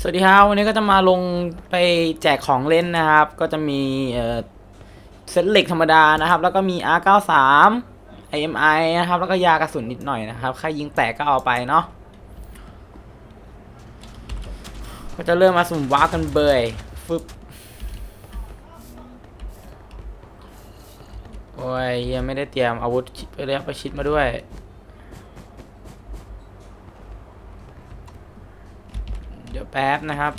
สวัสดีครับ วันนี้ก็จะมาลงไปแจกของเล่นนะครับ ก็จะมีเซตเหล็กธรรมดานะครับ แล้วก็มี R93 IMI นะครับ แล้วก็ยากระสุนนิดหน่อยนะครับใครยิงแตกก็เอาไปเนาะก็จะเริ่มมาสุ่มว้ากันเบยฟึบโอ้ยยังไม่ได้เตรียมอาวุธเรียบประชิดมาด้วย ดี๋ยวแป๊บนะครับ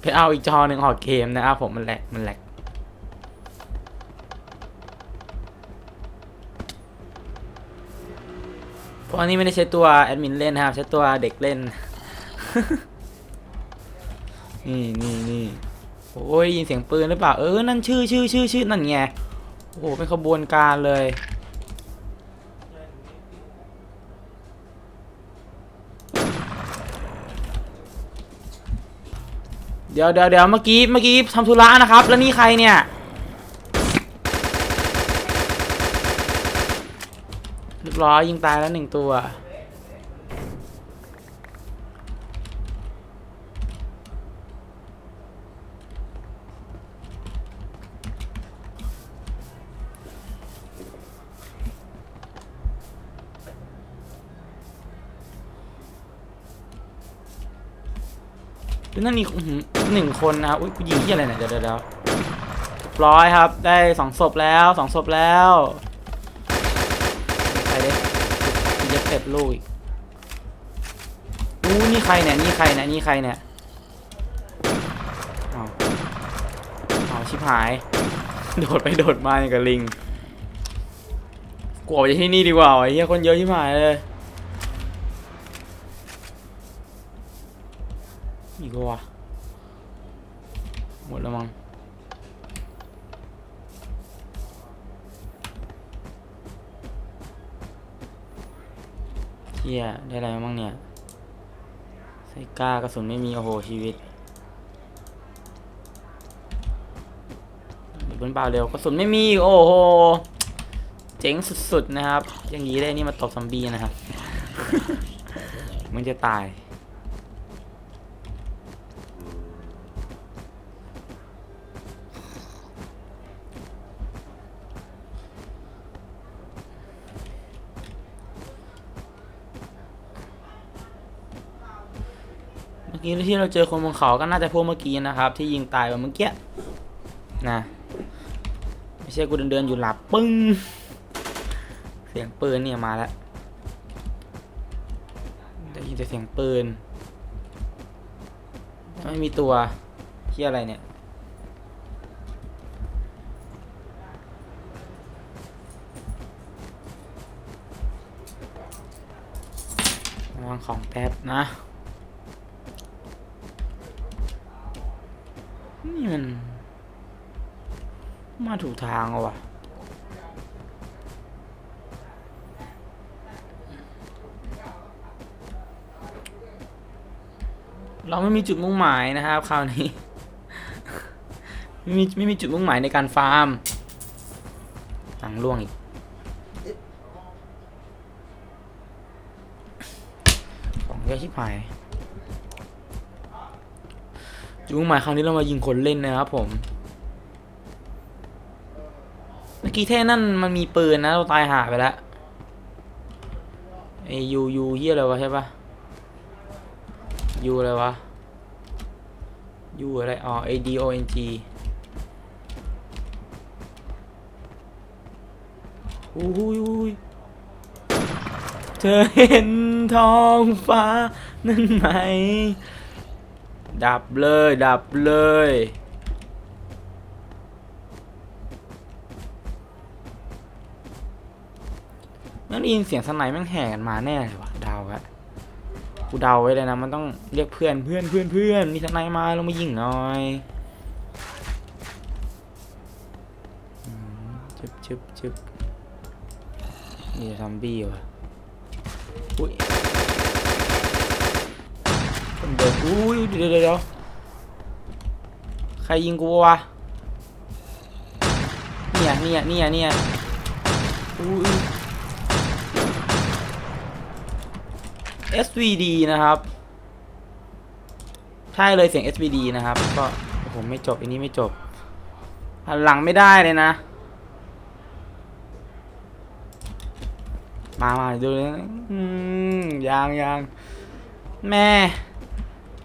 ไปเอาอีกจอหนึ่งออกเกมนะครับผมมันแหลกมันแหลกเพราะอันนี้ไม่ได้ใช้ตัวแอดมินเล่นนะครับ ใช้ตัวเด็กเล่น นี่นี่นี่โอ้ยยินเสียงปืนหรือเปล่า เออ นั่นชื่อชื่อชื่อชื่อนั่นไง โอ้โห เป็นขบวนการเลย เดี๋ยวเดี๋ยวเดี๋ยวเมื่อกี้เมื่อกี้ทำธุระนะครับ แล้วนี่ใครเนี่ย เรียบร้อยยิงตายแล้วหนึ่งตัว นั่นมีอื้หนึ่งคนนะครับอุ้ยกูยิงที่อะไรเนี่ยเดี๋ยวเดี๋ยวร้อยครับ ได้สองศพแล้วสองศพแล้วใครเด้กูจะเก็บลูกอีกอู้นี่ใครเนี่ยนี่ใครเนี่ยนี่ใครเนี่ยเอาเอาชิบหาย โดดไปโดดมาอย่างกับลิงกูออกจากที่นี่ดีกว่าไอ้เหี้ยคนเยอะชิบหายเลย อีกวะหมดแล้วมั้งเฮียได้อะไรมาบ้างเนี่ยใส่กล้ากระสุนไม่มีโอ้โหชีวิตเดี๋ยวบนเปล่าเร็วกระสุนไม่มีโอ้โหเจ๋งสุดๆนะครับ อย่างนี้ได้นี่มาตบซอมบี้นะครับ มันจะตาย กี้ที่เราเจอคนบนเขาก็น่าจะพวกเมื่อกี้นะครับ ที่ยิงตายไปเมื่อกี้นะไม่ใช่กูเดินเดินๆอยู่หลับปึ้งเสียงปืนเนี่ยมาแล้วได้ยินแต่เสียงปืนไม่มีตัวที่อะไรเนี่ยวังของแป๊บนะ มัน มาถูกทางวะเราไม่มีจุดมุ่งหมายนะครับคราวนี้ ไม่มีไม่มีจุดมุ่งหมายในการฟาร์มตังล่วงอีกของเยอะชิบหาย จุดมุ่งหมายคราวนี้เรามายิงคนเล่นนะครับผม เมื่อกี้เท่นั่นมันมีปืนนะเราตายหาไปแล้วไอยูยูเฮียอะไรวะใช่ปะยูอะไรวะยูอะไรอ๋อ A D O N G อู้ยเธอเห็นท้องฟ้านั่นไหม ดับเลย ดับเลยนั่นได้ยินเสียงสไนแม่งแห่กันมาแน่เลยวะเดาวะกูเดาไว้เลยนะ มันต้องเรียกเพื่อนเพื่อนเพื่อนเพื่อนมีสไนมาลงมายิงหน่อยอืมจึบจึบจึบนี่ซอมบี้วะอุ้ย เดินอุ้ยเดี๋ยวเดี๋ยวใครยิงกูวะเนี่ยเนี่ยเนี่ยเนี่ยอุ้ย SVD นะครับใช่เลยเสียง SVD นะครับ ก็ผมไม่จบอันนี้ไม่จบหันหลังไม่ได้เลยนะ มามาดูเลยยางยางแม่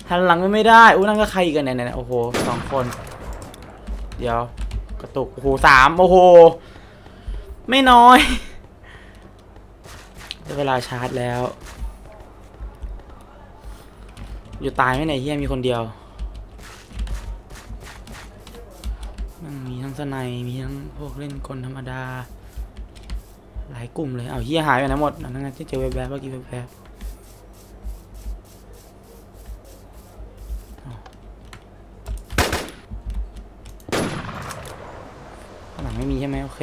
หันหลังก็ไม่ได้อู้นั่นก็ใครอีกกันเนี่ยเนี่ยโอ้โหสองคน เดี๋ยว กระตุก โอ้โหสามโอ้โห ไม่น้อยได้เวลาชาร์จแล้ว อยู่ตายไหมไหนเฮียมีคนเดียว มันมีทั้งสไนยมีทั้งพวกเล่นกลธรรมดา หลายกลุ่มเลย เอาเฮียหายไปไหนหมดนั่นไงที่เจอแวบๆเมื่อกี้แวบๆ ไม่มีใช่ไหมโอเค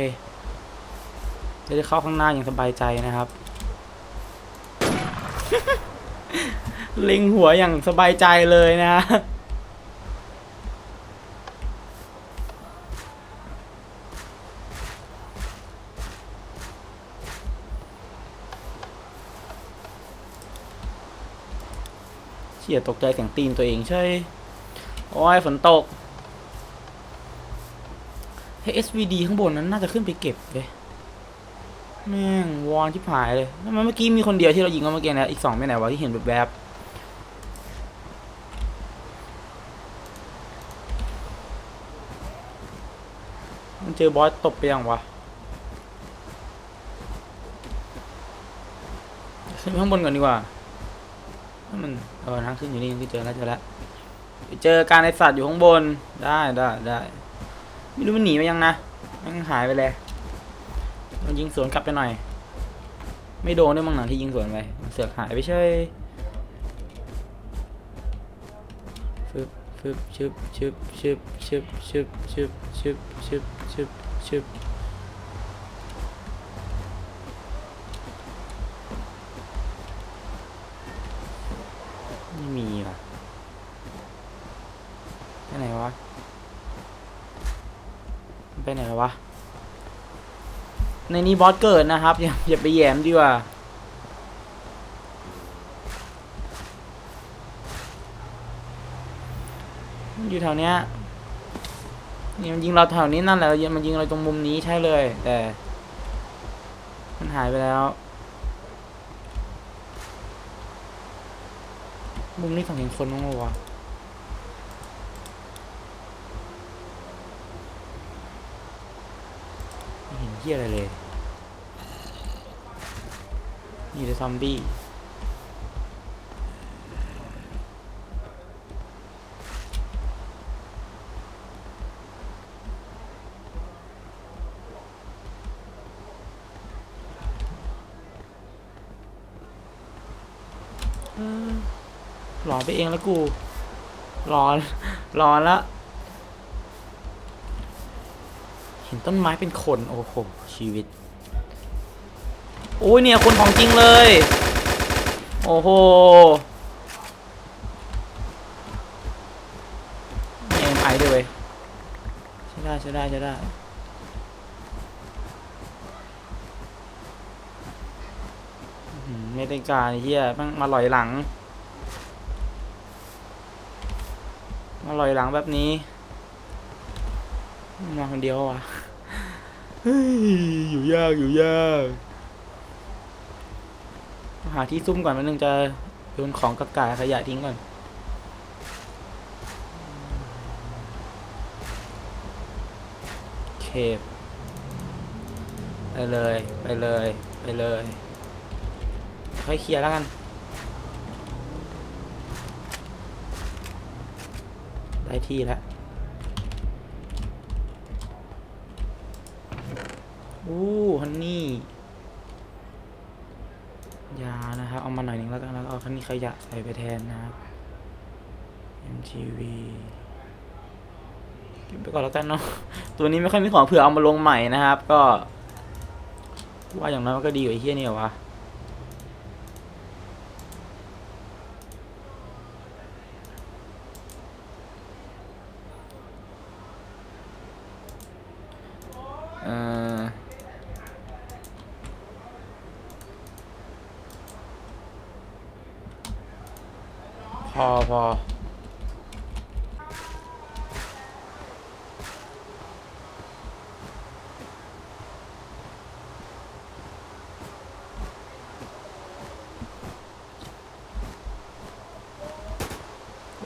จะได้เข้าข้างหน้าอย่างสบายใจนะครับ เล็งหัวอย่างสบายใจเลยนะฮะเฉียตกใจเสียงตีนตัวเองใช่ โอ้ยฝนตก ให้ SVD ข้างบนนั้นน่าจะขึ้นไปเก็บเลยแม่งวอนที่ผายเลยทำไมเมื่อกี้มีคนเดียวที่เรายิงกันเมื่อกี้นะอีกสองไปไหนวะที่เห็นแบบแบบมันเจอบอสตบไปยังวะขึ้นข้างบนก่อนดีกว่าถ้ามันเออทางขึ้นอยู่นี่ที่เจอแล้วเจอแล้วไปเจอการไอสัตว์อยู่ข้างบนได้ได้ได้ ไม่รู้มันหนีไปยังนะมันหายไปเลยมันยิงสวนกลับไปหน่อย ไม่โดนด้วยมั้งหนังที่ยิงสวนไปเสือกหายไปเฉยฟึบฟึบชึบชึบชึบชึบชึบชึบชึบชึบชึบชึบไม่มีว่ะไปไหนวะมัน ไปไหนวะ ในนี้บอสเกิดนะครับ อย่าอย่าไปแยมดีกว่า อยู่แถวเนี้ยนี่มันยิงเราแถวนี้นั่นแหละมันยิงเราตรงมุมนี้ใช่เลย แต่ มันหายไปแล้ว มุมนี้ฝั่งเห็นคนมั้งวะ ฮียอะไรเลย นี่เลซอมบี้หลอนไปเองแล้วกูหลอนหลอนแล้ว ห็นต้นไม้เป็นคนโอ้โหชีวิตโอ้ยเนี่ยคนของจริงเลย โอ้โหเอ็มไอด้วยเว้ยใช่ได้ใช่ได้ใช่ได้ไม่ได้การเฮียมันมาลอยหลัง มาลอยหลังแบบนี้มาคนเดียววะ อยู่ยากอยู่ยากหาที่ซุ่มก่อนมันนึงจะโยนของกระกายขยะทิ้งก่อนเคปไปเลยไปเลยไปเลยค่อยเคลียร์แล้วกันได้ที่แล้ว อู้ฮันนี่ยานะครับ เอามาหน่อยหนึ่งแล้วกันแล้วเอาคันนี้ขยะใส่ไปแทนนะครับ MTV เก็บไปก่อนแล้วกันเนาะ ตัวนี้ไม่ค่อยมีของเผื่อเอามาลงใหม่นะครับ ก็ ว่าอย่างน้อยมันก็ดีกว่าเฮียนี่หรอวะ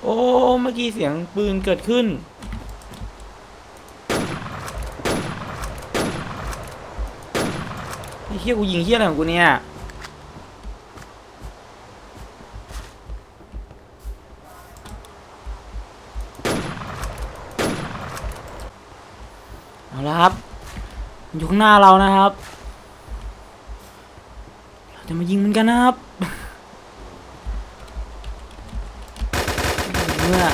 อ้เมื่อกี้เสียงปืนเกิดขึ้น ไอ้เฮียกูยิงเฮียอะไรของกูเนี่ย เอาละครับ อยู่ข้างหน้าเรานะครับ เราจะมายิงมันกันนะครับ เมื่อ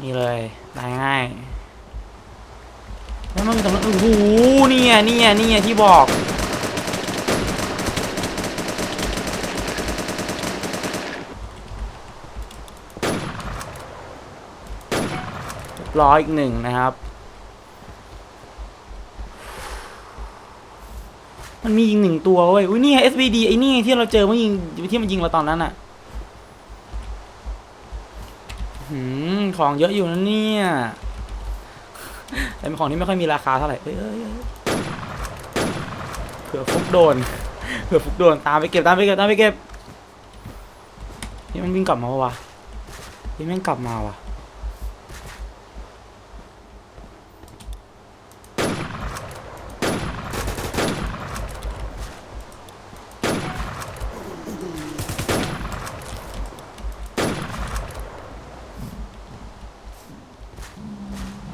นี่เลยตายง่ายแล้วมันกำลังโอ้โหนี่ไงนี่ไงนี่ไงที่บอกร้อยอีกหนึ่งนะครับ มันมียิงหนึ่งตัวเว้ย อุ้ยนี่ SVD ไอ้นี่ที่เราเจอเมื่อยิงที่มันยิงเราตอนนั้นอะ ของเยอะอยู่นะเนี่ยแต่เป็นของที่ไม่ค่อยมีราคาเท่าไหร่เอ้ยเผื่อฟุกโดนเผื่อฟุกโดนตามไปเก็บตามไปเก็บตามไปเก็บนี่มันวิ่งกลับมาวะนี่มันกลับมาวะ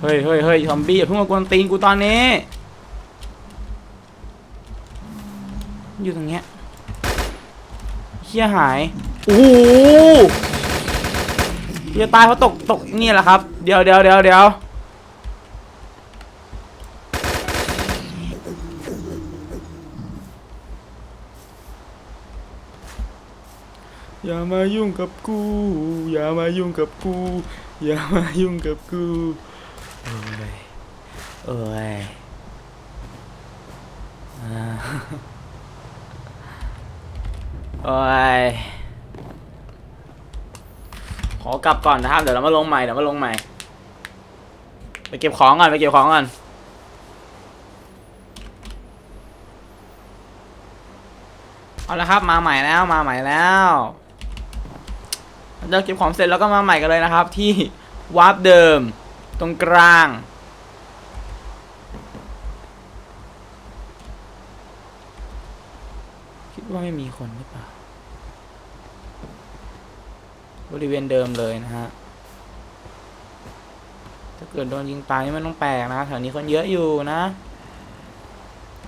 เฮ้ยเฮ้ยเฮ้ยซอมบี้อย่าเพิ่งมากวนตีนกูตอนนี้ อยู่ตรงเนี้ยเชี่ยหาย โอ้โหเชี่ยตายเพราะตกตกนี่แหละครับ เดี๋ยวเดี๋ยวเดี๋ยวเดี๋ยวอย่ามายุ่งกับกู อย่ามายุ่งกับกู อย่ามายุ่งกับกู เอ้ยเอ้ยอ่าโอ้ยขอกลับก่อนนะครับ เดี๋ยวเรามาลงใหม่เดี๋ยวมาลงใหม่ ไปเก็บของก่อนไปเก็บของก่อนเอาละครับมาใหม่แล้วมาใหม่แล้วเราเก็บของเสร็จแล้วก็มาใหม่กันเลยนะครับ ที่วาร์ปเดิม ตรงกลาง คิดว่าไม่มีคนหรือเปล่า บริเวณเดิมเลยนะฮะ ถ้าเกิดโดนยิงตายนี่มันต้องแปลกนะแถวนี้คนเยอะอยู่นะ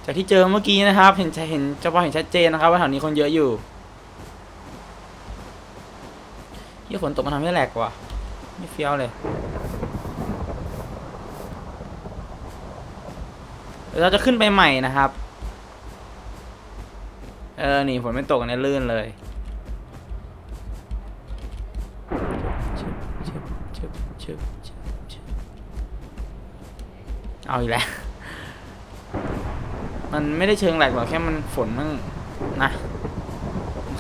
จากที่เจอเมื่อกี้นะครับ เห็นเห็นจะพอเห็นชัดเจนนะครับ ว่าแถวนี้คนเยอะอยู่ที่ฝนตกมันทำให้แหลกว่ะไม่เฟี้ยวเลย ดี๋ยวเราจะขึ้นไปใหม่นะครับ เออ นี่ฝนไม่ตกเนี่ยลื่นเลยเอาอีกแล้ว มันไม่ได้เชิงแหลกหรอกแค่มันฝนมันนะ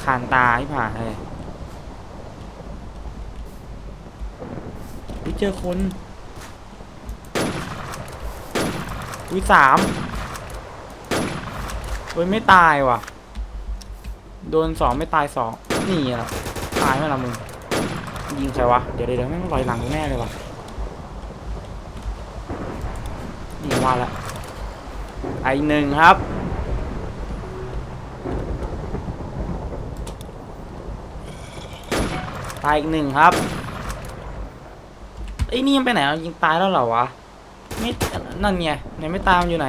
คานตาที่ผ่านเลยเจอคน อุ้ยสามเฮ้ยไม่ตายว่ะ โดนสองไม่ตายสองนี่อะตายไหมล่ะมึง ยิงใครวะ เดี๋ยวเดี๋ยวแม่งลอยหลังแน่เลยว่ะ นี่ว่าละไอหนึ่งครับตายอีกหนึ่งครับไอ้นี่มันไปไหนเอายิงตายแล้วเหรอวะ ไม่นั่นไงไหนไม่ตามอยู่ไหน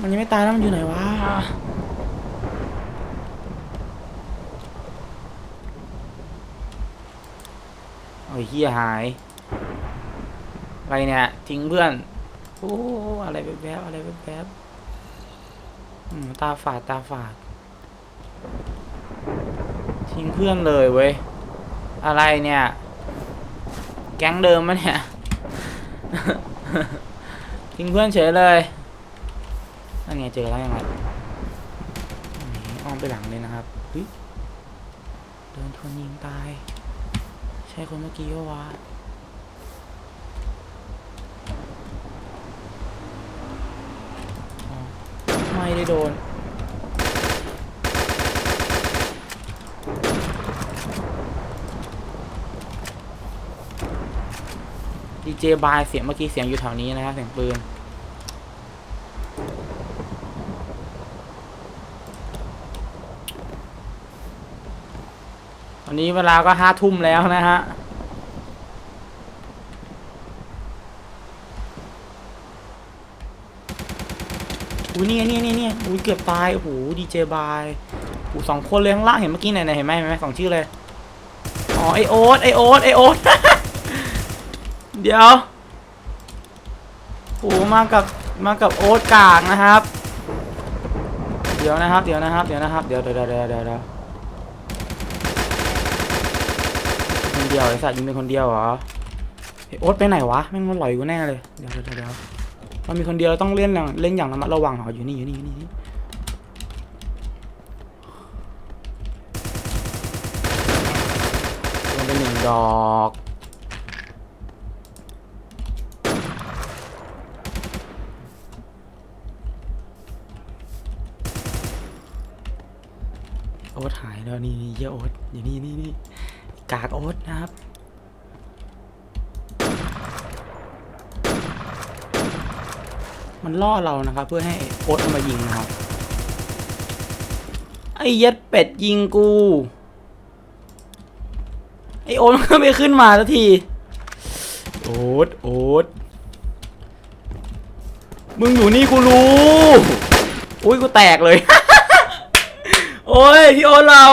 มันยังไม่ตายแล้วมันอยู่ไหนวะโอ้ยเฮียหายอะไรเนี่ย ทิ้งเพื่อนโอ้อะไรแวบๆอะไรแวบๆตาฝาดตาฝาด ทิ้งเพื่อนเลยเว้ยอะไรเนี่ย แก๊งเดิมมะเนี่ย ทิ้งเพื่อนเฉยเลยนั่นไงเจอแล้วยังไงอ้อมไปหลังเลยนะครับเฮ้ยโดนทนยิงตาย ใช่คนเมื่อกี้วะไม่ได้โดน ดีเจบายเสียงเมื่อกี้เสียงอยู่แถวนี้นะครับเสียงปืนวันนี้เวลาก็ห้าทุ่มแล้วนะฮะอุ้ยนี่ไงนี่ไงนี่ไงอุ้ยเกือบตายโอ้โหดีเจบายโอ้สองคนเลยข้างล่างเห็นเมื่อกี้ไหนๆเห็นไหมเห็นไหมสองชื่อเลยอ๋อไอโอ๊ตไอโอ๊ตไอโอ๊ต เดี๋ยวโอ้โหมากับมากับโอ๊ตกากนะครับ เดี๋ยวนะครับ เดี๋ยวนะครับ เดี๋ยวนะครับเดี๋ยวเดี๋ยวเดี๋ยวเดี๋ยวเดี๋ยวคนเดียวไอ้สัตว์ยิงเป็นคนเดียวเหรอโอ๊ตไปไหนวะแม่งมันหลอยกูแน่เลย เดี๋ยวเดี๋ยวเดี๋ยวเรามีคนเดียวต้องเล่นอย่างเล่นอย่างระมัดระวังเหรออยู่นี่อยู่นี่อยู่นี่โดนไปหนึ่งดอก โอ๊ตหาย แล้วนี่เยอะโอ๊ตอยู่นี่นี่นี่กากโอ๊ตนะครับมันล่อเรานะครับ เพื่อให้โอ๊ตเอามายิงนะครับ ไอ้ย็ดเป็ดยิงกู ไอโอ๊ตมันก็ไม่ขึ้นมาสักที โอ๊ตโอ๊ตมึงอยู่นี่กูรู้ อุ้ยกูแตกเลย โอ้ยพี่โอ๊ตเรา